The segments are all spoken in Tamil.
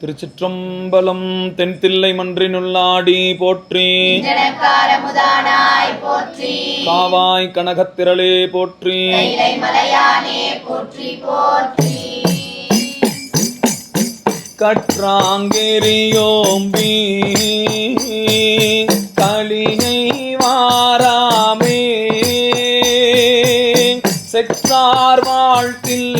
திருச்சிற்றம்பலம் தென்தில்லை மன்றினுள்ளாடி போற்றி. காவாய் கனகத்திரளே போற்றி. கற்றாங்கெரியோம்பி கலினை வாராமே. செற்றார் வாழ்த்தில்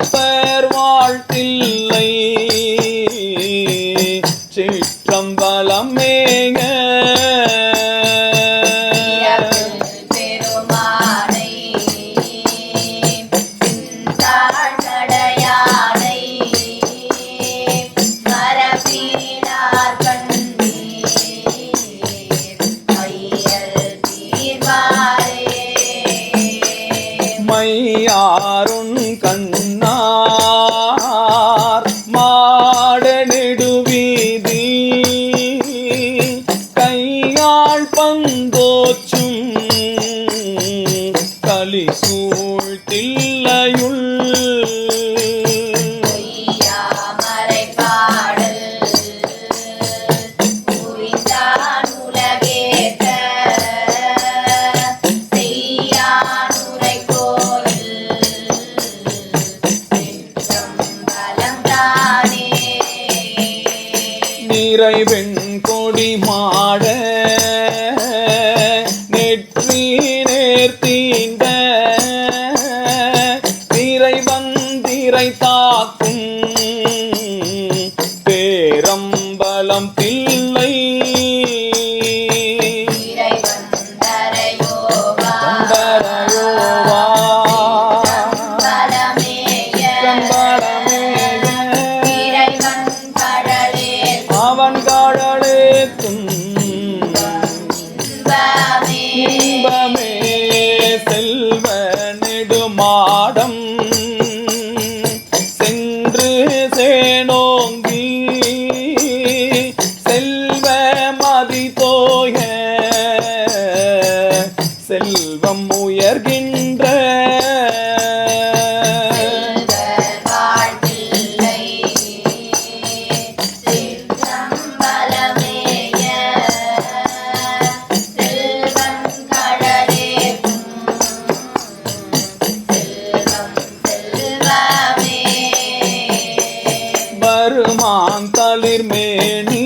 up. Uh, piranha, hein, நீ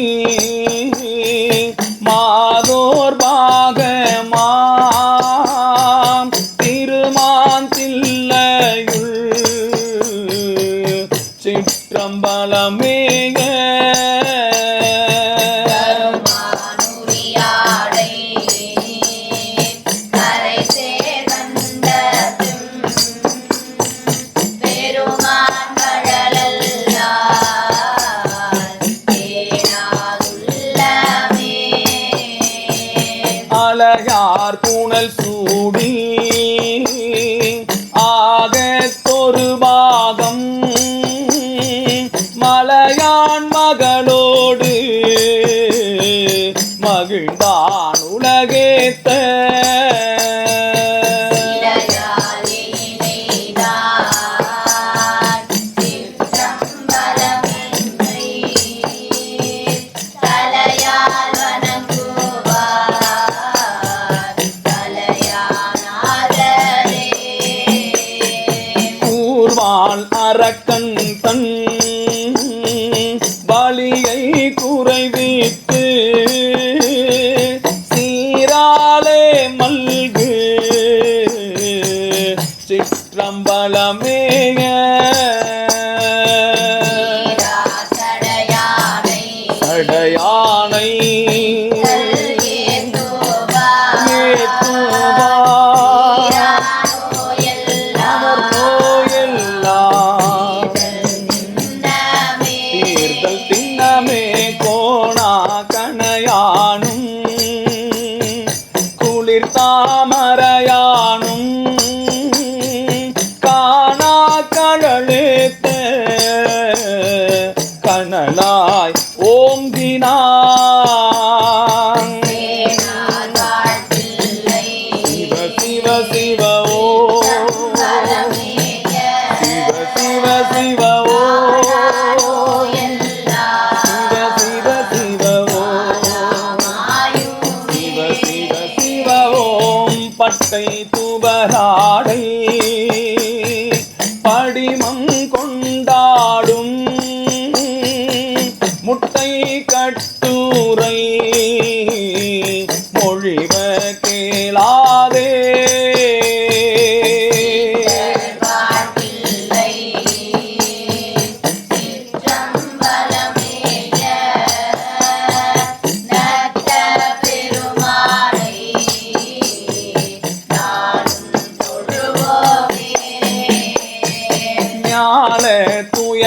அழகார் பூணல் சூடி ஆகத்தொரு பாகம் மலையான் மகளோடு மகிழ்ந்தான் உலகேத்த குளிர் தாமரையா பாட்டை துபராடை படிமம் கொண்டாடும் முட்டை கட்டுரை மொழிவ கேளாதே.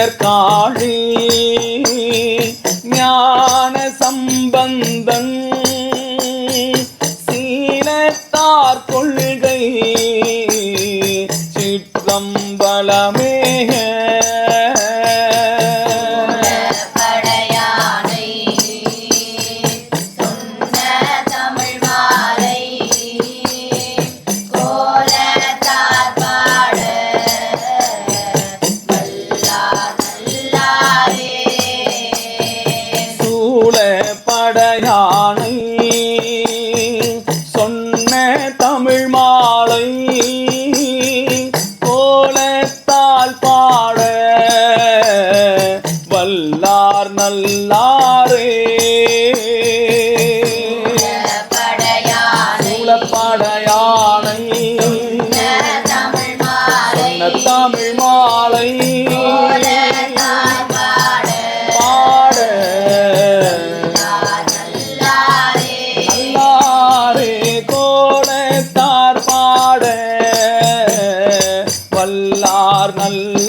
மலர் காழி வல்லார் நல்ல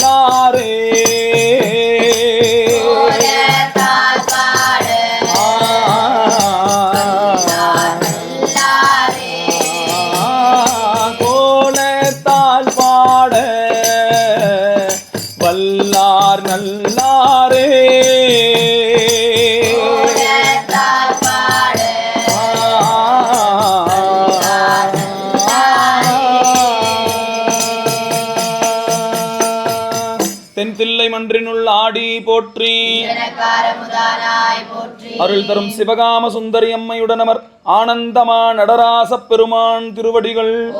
தென்தில்லை மன்றினுள் ஆடி போற்றி. அருள் தரும் சிவகாம சுந்தரி அம்மையுடன் அம்மையுடனமர் ஆனந்தமா நடராசப் பெருமான் திருவடிகள்.